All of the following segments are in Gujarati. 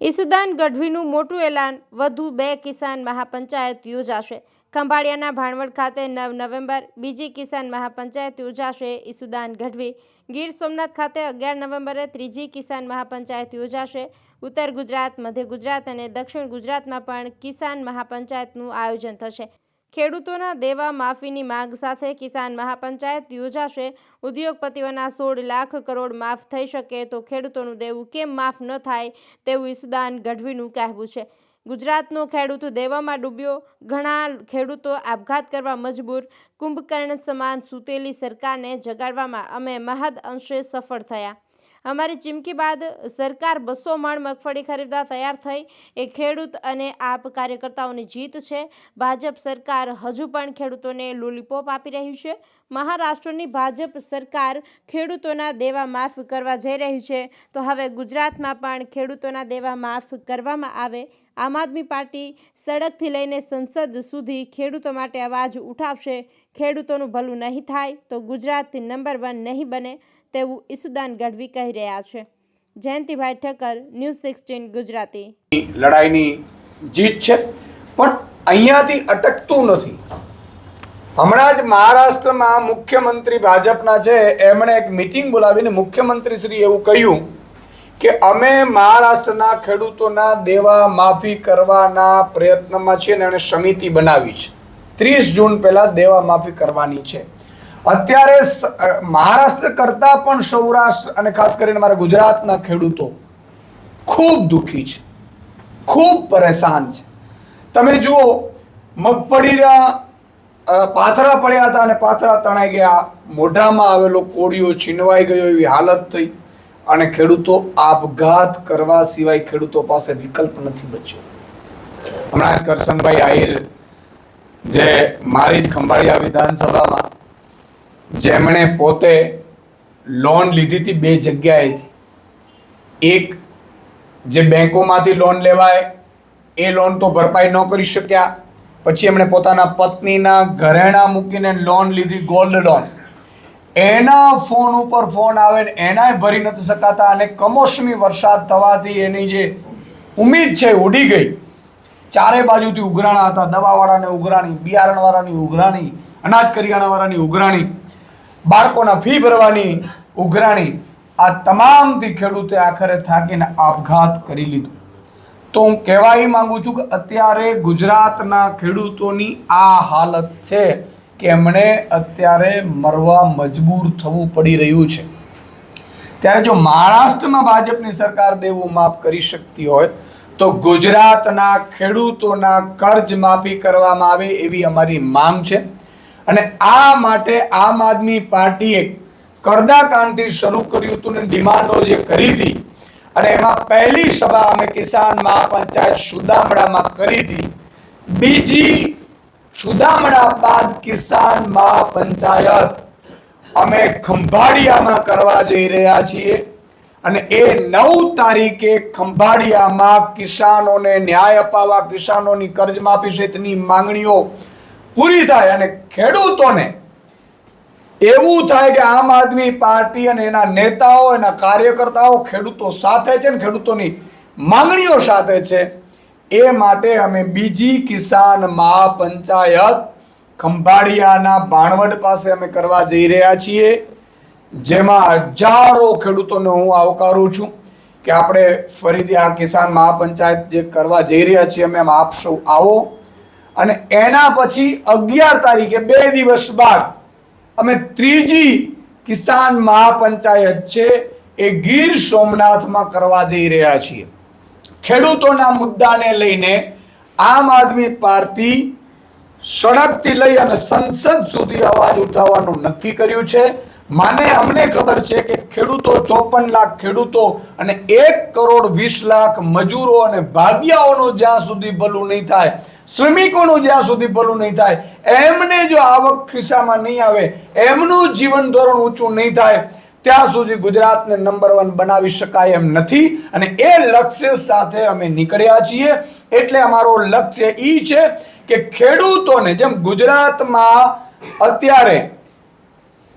ઈસુદાન ગઢવીનું મોટું એલાન, વધુ બે કિસાન મહાપંચાયત યોજાશે. ખંભાળિયાના ભાણવડ ખાતે નવ નવેમ્બર, બીજી કિસાન મહાપંચાયત યોજાશે ઈસુદાન ગઢવી. ગીર સોમનાથ ખાતે અગિયાર નવેમ્બરે ત્રીજી કિસાન મહાપંચાયત યોજાશે. ઉત્તર ગુજરાત, મધ્ય ગુજરાત અને દક્ષિણ ગુજરાતમાં પણ કિસાન મહાપંચાયતનું આયોજન થશે. ખેડૂતોના દેવા માફીની માંગ સાથે કિસાન મહાપંચાયત યોજાશે. ઉદ્યોગપતિઓના સોળ લાખ કરોડ માફ થઈ શકે તો ખેડૂતોનું દેવું કેમ માફ ન થાય તેવું ઈસદાન ગઢવીનું કહેવું છે. ગુજરાતનો ખેડૂત દેવામાં ડૂબ્યો. ઘણા ખેડૂતો આપઘાત કરવા મજબૂર. કુંભકર્ણ સમાન સૂતેલી સરકારને જગાડવામાં અમે મહદ અંશે સફળ થયા. અમારી ચીમકી બાદ સરકાર બસો મણ મગફળી ખરીદવા તૈયાર થઈ. એ ખેડૂત અને આપ કાર્યકર્તાઓની જીત છે. ભાજપ સરકાર હજુ પણ ખેડૂતોને લોલીપોપ આપી રહ્યું છે. મહારાષ્ટ્રની ભાજપ સરકાર ખેડૂતોના દેવા માફ કરવા જઈ રહી છે. તો હવે ગુજરાતમાં પણ ખેડૂતોના દેવા માફ કરવામાં આવે આમ આદમી પાર્ટી સડકથી લઈને સંસદ સુધી ખેડૂતો માટે અવાજ ઉઠાવશે. ખેડૂતોનું ભલું નહીં થાય તો ગુજરાત નંબર વન નહીં બને તેવું ઈસુદાન ગઢવી કહી રહ્યા છે. Jayantibhai Thakkar, News sixteen, Gujarati. લડાઈની જીત છે, પણ અહીંયાથી અટકતું નથી. હમણાં જ મહારાષ્ટ્રમાં મુખ્યમંત્રી ભાજપના છે, એમણે એક મિટિંગ બોલાવીને મુખ્યમંત્રી શ્રી એવું કહ્યું કે અમે મહારાષ્ટ્રના ખેડૂતોના દેવા માફી કરવાના પ્રયત્નમાં છીએ ને એણે સમિતિ બનાવી છે. ત્રીસ જૂન પહેલાં દેવા માફી કરવાની છે. અત્યારે મહારાષ્ટ્ર કરતાં પણ સૌરાષ્ટ્ર અને ખાસ કરીને મારા ગુજરાતના ખેડૂતો ખૂબ દુઃખી છે. ખૂબ પરેશાન છે. તમે જુઓ, મગફળીના પાથરા પડ્યા હતા અને પાથરા તણાઈ ગયા. મોઢામાં આવેલો કોળિયો છીનવાઈ ગયો એવી હાલત થઈ. અને ખેડૂતો આપઘાત કરવા સિવાય ખેડૂતો પાસે વિકલ્પ નથી બચ્યો. હમણાં કરશનભાઈ આહિર જે મારી જ ખંભાળિયા વિધાનસભામાં જેમણે પોતે લોન લીધી હતી બે જગ્યાએથી. એક જે બેંકોમાંથી લોન લેવાય, એ લોન તો ભરપાઈ ન કરી શક્યા. પછી એમણે પોતાના પત્નીના ઘરેણા મૂકીને લોન લીધી ગોલ્ડ લોન એના ફોન ઉપર ફોન આવે ને એનાય ભરી નથી શકાતા અને કમોસમી વરસાદ થવાથી એની જે ઉમેદ છે ઉડી ગઈ. ચારે બાજુથી ઉઘરાણા હતા. દવાવાળાને ઉઘરાણી, બિયારણવાળાની ઉઘરાણી, અનાજ કરિયાણાવાળાની ઉઘરાણી, બાળકોના ફી ભરવાની ઉઘરાણી, આ તમામથી ખેડૂતે આખરે થાકીને આપઘાત કરી લીધું. તો હું કહેવા એ માગું છું કે અત્યારે ગુજરાતના ખેડૂતોની આ હાલત છે. કે એમણે અત્યારે મરવા મજબૂર થવું પડી રહ્યું છે. ત્યારે જો મહારાષ્ટ્રમાં ભાજપની સરકાર દેવું માફ કરી શકતી હોય, તો ગુજરાતના ખેડૂતોના કર્જ માફી કરવામાં આવે એવી અમારી માંગ છે. અને આ માટે આમ આદમી પાર્ટીએ કરદાકાંડથી શરૂ કર્યું હતું ને ડિમાન્ડો જે કરી હતી, અને એમાં પહેલી સભા અમે કિસાન મહાપંચાયત સુદામડામાં કરી હતી. બીજી સુદામડા બાદ કિસાન મહા પંચાયત. અમે ખંભાળિયામાં કરવા જઈ રહ્યા છીએ અને એ નવ તારીખે ખંભાળિયામાં કિસાનોને ન્યાય અપાવવા, કિસાનોની કર્જમાફી સહિતની માંગણીઓ પૂરી થાય અને ખેડૂતોને એવું થાય કે આમ આદમી પાર્ટી અને એના નેતાઓ, એના કાર્યકર્તાઓ ખેડૂતો સાથે છે ને ખેડૂતોની માંગણીઓ સાથે છે. એ માટે અમે બીજી કિસાન મહાપંચાયત ખંભાળિયાના ભાણવડ પાસે અમે કરવા જઈ રહ્યા છીએ. જેમાં હજારો ખેડૂતોને હું આવકારું છું કે આપણે ફરીથી આ કિસાન મહાપંચાયત જે કરવા જઈ રહ્યા છીએ અમે આપ આવો. અને એના પછી અગિયાર તારીખે બે દિવસ બાદ અમે ત્રીજી કિસાન મહાપંચાયત છે એ ગીર સોમનાથમાં કરવા જઈ રહ્યા છીએ. ખેડૂતોના મુદ્દાને લઈને આમ આદમી પાર્ટી સડકથી લઈ અને સંસદ સુધી અવાજ ઉઠાવવાનું નક્કી કર્યું છે. માને અમને ખબર છે કે ખેડૂતો ચોપન લાખ ખેડૂતો અને એક કરોડ વીસ લાખ મજૂરો અને ભાગ્યાઓનું જ્યાં સુધી ભલું નહીં થાય, શ્રમિકોનું જ્યાં સુધી ભલું નહીં થાય, એમને જો આવક ખિસ્સામાં નહીં આવે, એમનું જીવન ધોરણ ઊંચું નહીં થાય ત્યાં સુધી ગુજરાતને નંબર વન બનાવી શકાય એમ નથી અને એ લક્ષ્ય સાથે અમે નીકળ્યા છીએ. એટલે અમારો લક્ષ્ય એ છે કે ખેડૂતોને જેમ ગુજરાતમાં અત્યારે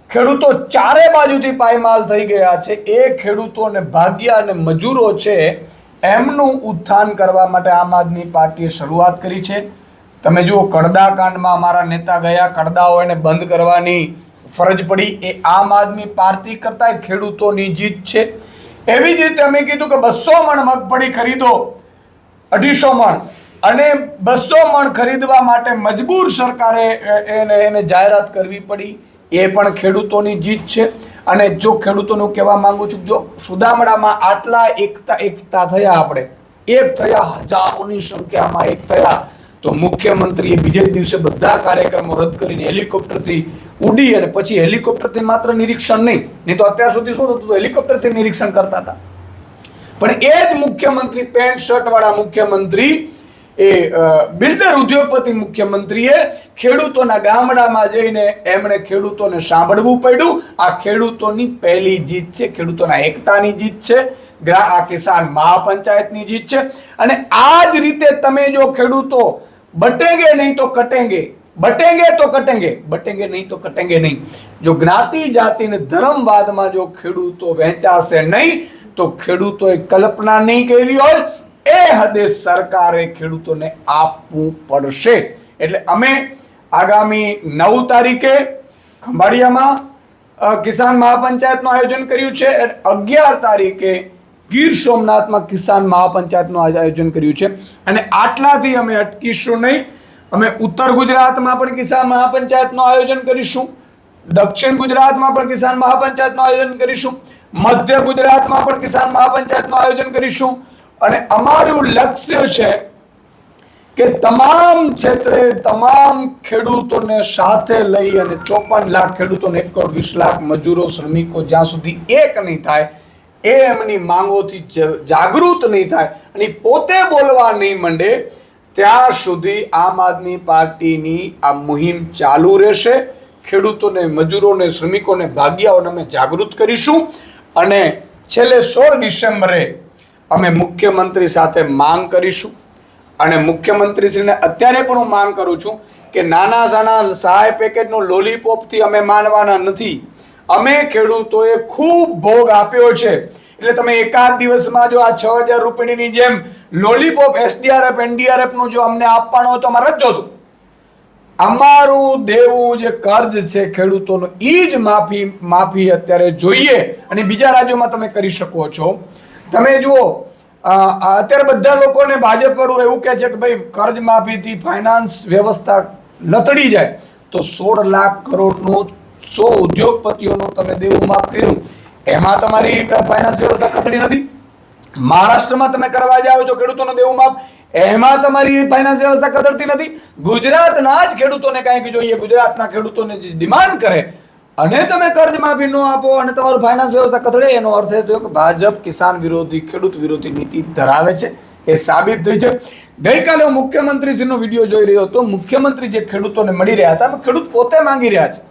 ખેડૂતો ચારે બાજુથી પાયમાલ થઈ ગયા છે, એ ખેડૂતોને ભાગ્યા અને મજૂરો છે એમનું ઉત્થાન કરવા માટે આમ આદમી પાર્ટીએ શરૂઆત કરી છે. તમે જુઓ, કડદા કાંડમાં અમારા નેતા ગયા, કડદાઓ એને બંધ કરવાની ફરજ પડી એ આમ આદમી પાર્ટી કરતાં ખેડૂતોની જીત છે. એવી જ રીતે અમે કીધું કે બસો મણ મગફળી ખરીદો, અઢીસો મણ. અને બસો મણ ખરીદવા માટે મજબૂર સરકારે એને એને જાહેરાત કરવી પડી. એ પણ ખેડૂતોની જીત છે. અને જો ખેડૂતોનું કહેવા માંગુ છું જો સુદામડામાં આટલા એકતા એકતા થયા આપણે, એક થયા હજારોની સંખ્યામાં એક થયા, તો મુખ્યમંત્રીએ બીજે દિવસે બધા કાર્યક્રમો રદ કરીને હેલિકોપ્ટરથી ઉડી અને પછી હેલિકોપ્ટરથી માત્ર નિરીક્ષણ નહીં નહીં તો અત્યાર સુધી શું થતું હેલિકોપ્ટરથી નિરીક્ષણ કરતા હતા. પણ એ જ મુખ્યમંત્રી પેન્ટ શર્ટ વાળા મુખ્યમંત્રી, એ બિલ્ડર ઉદ્યોગપતિ મુખ્યમંત્રીએ ખેડૂતોના ગામડામાં જઈને એમણે ખેડૂતોને સાંભળવું પડ્યું. આ ખેડૂતોની પહેલી જીત છે, ખેડૂતોના એકતાની જીત છે આ કિસાન મહાપંચાયતની જીત છે. અને આ જ રીતે તમે જો ખેડૂતો બટેંગે નહીં તો કટેંગે બટેંગે તો કટેંગે, બટેંગે નહીં તો કટેંગે નહીં. જો જ્ઞાતિ જાતિ ને ધર્મવાદમાં જો ખેડૂતો વહેંચાશે નહીં, તો ખેડૂતોએ કલ્પના નહીં કરી હોય, એ હદે સરકારે ખેડૂતોને આપવું પડશે. એટલે અમે આગામી નવ તારીખે ખંભાળિયામાં કિસાન મહાપંચાયતનું આયોજન કર્યું છે અગિયાર તારીખે ગીર સોમનાથમાં કિસાન મહાપંચાયતનું આયોજન કર્યું છે. અને આટલાથી અમે અટકીશું નહીં. અમે ઉત્તર ગુજરાતમાં પણ કિસાન મહાપંચાયતનું આયોજન કરીશું. દક્ષિણ ગુજરાતમાં પણ કિસાન મહાપંચાયતનું આયોજન કરીશું. મધ્ય ગુજરાતમાં પણ કિસાન મહાપંચાયતનું આયોજન કરીશું. અને અમારું લક્ષ્ય છે કે તમામ ક્ષેત્રે તમામ ખેડૂતોને સાથે લઈ અને ચોપન લાખ ખેડૂતોને એક કરોડ વીસ લાખ મજૂરો, શ્રમિકો જ્યાં સુધી એક નહીં થાય, એ એમની માંગોથી જાગૃત નહીં થાય. અને પોતે બોલવા નહીં માંડે ત્યાં સુધી આમ આદમી પાર્ટીની આ મુહિમ ચાલુ રહેશે. ખેડૂતોને, મજૂરોને, શ્રમિકોને, ભાગ્યાઓને અમે જાગૃત કરીશું. અને છેલ્લે સોળ ડિસેમ્બરે અમે મુખ્યમંત્રી સાથે માંગ કરીશું. અને મુખ્યમંત્રીશ્રીને અત્યારે પણ હું માંગ કરું છું કે નાના સાના સહાય પેકેજનું લોલીપોપથી અમે માનવાના નથી. અમે ખેડૂતોએ ખૂબ ભોગ આપ્યો છે એટલે તમે એકાદ દિવસમાં જો આ છ હજાર રૂપિયાની જેમ લોલીપોપ, એસડીઆરએફ, એનડીઆરએફનું જો અમને આપવાનો હોય તો અમારે જ જોતું. અમારું દેવું જે કર્જ છે ખેડૂતોનું એ જ માફી માફી અત્યારે જોઈએ અને બીજા રાજ્યોમાં તમે કરી શકો છો. તમે જુઓ અત્યારે બધા લોકોને ભાજપ વાળું એવું કહે છે કે ભાઈ કર્જ માફીથી ફાઇનાન્સ વ્યવસ્થા લથડી જાય. તો સોળ લાખ કરોડનું સો ઉદ્યોગપતિઓનું તમે દેવું માફ કર્યું. એમાં તમારી ફાઇનાન્સ વ્યવસ્થા કથળી નથી. મહારાષ્ટ્રમાં તમે કરવા જાઓ છો ખેડૂતોનો દેવું માપ એમાં તમારી ફાઇનાન્સ વ્યવસ્થા કદરતી નથી. ગુજરાતના જ ખેડૂતોને કાંઈક જોઈએ, ગુજરાતના ખેડૂતોને જે ડિમાન્ડ કરે, અને તમે કર્જ માફી ન આપો અને તમારું ફાઇનાન્સ વ્યવસ્થા કથળે એનો અર્થ એ થયો કે ભાજપ કિસાન વિરોધી, ખેડૂત વિરોધી નીતિ ધરાવે છે, એ સાબિત થઈ છે. ગઈકાલે હું મુખ્યમંત્રીશ્રીનો વીડિયો જોઈ રહ્યો હતો, મુખ્યમંત્રી જે ખેડૂતોને મળી રહ્યા હતા ખેડૂત પોતે માંગી રહ્યા છે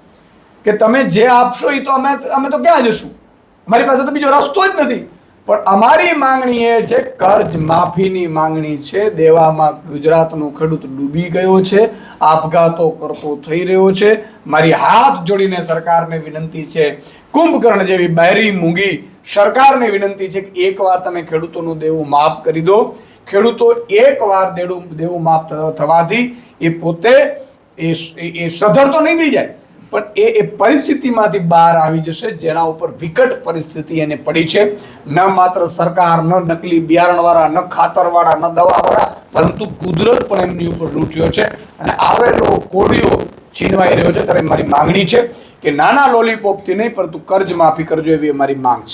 કે તમે જે આપશો એ તો અમે અમે તો ક્યાં જશું? અમારી પાસે તો બીજો રસ્તો જ નથી. પણ અમારી માંગણી એ છે, કર્જ માફીની માંગણી છે, દેવામાં ગુજરાતનો ખેડૂત ડૂબી ગયો છે, આપઘાતો કરતો થઈ રહ્યો છે. મારી હાથ જોડીને સરકારને વિનંતી છે, કુંભકર્ણ જેવી બહેરી મૂંગી સરકારને વિનંતી છે કે એકવાર તમે ખેડૂતોનું દેવું માફ કરી દો. ખેડૂતો એકવાર દેડું દેવું માફ થવાથી એ પોતે એ સધર તો નહીં થઈ જાય. પણ એ એ પરિસ્થિતિમાંથી બહાર આવી જશે, જેના ઉપર વિકટ પરિસ્થિતિ એને પડી છે. ન માત્ર સરકાર, ન નકલી બિયારણવાળા, ન ખાતરવાળા, ન દવાવાળા, પરંતુ કુદરત પણ એમની ઉપર લૂંટ્યો છે. અને આવેલો કોળીઓ છીનવાઈ રહ્યો છે. ત્યારે મારી માંગણી છે કે નાના લોલીપોપથી નહીં, પરંતુ કર્જ માફી કરજો એવી અમારી માંગ છે.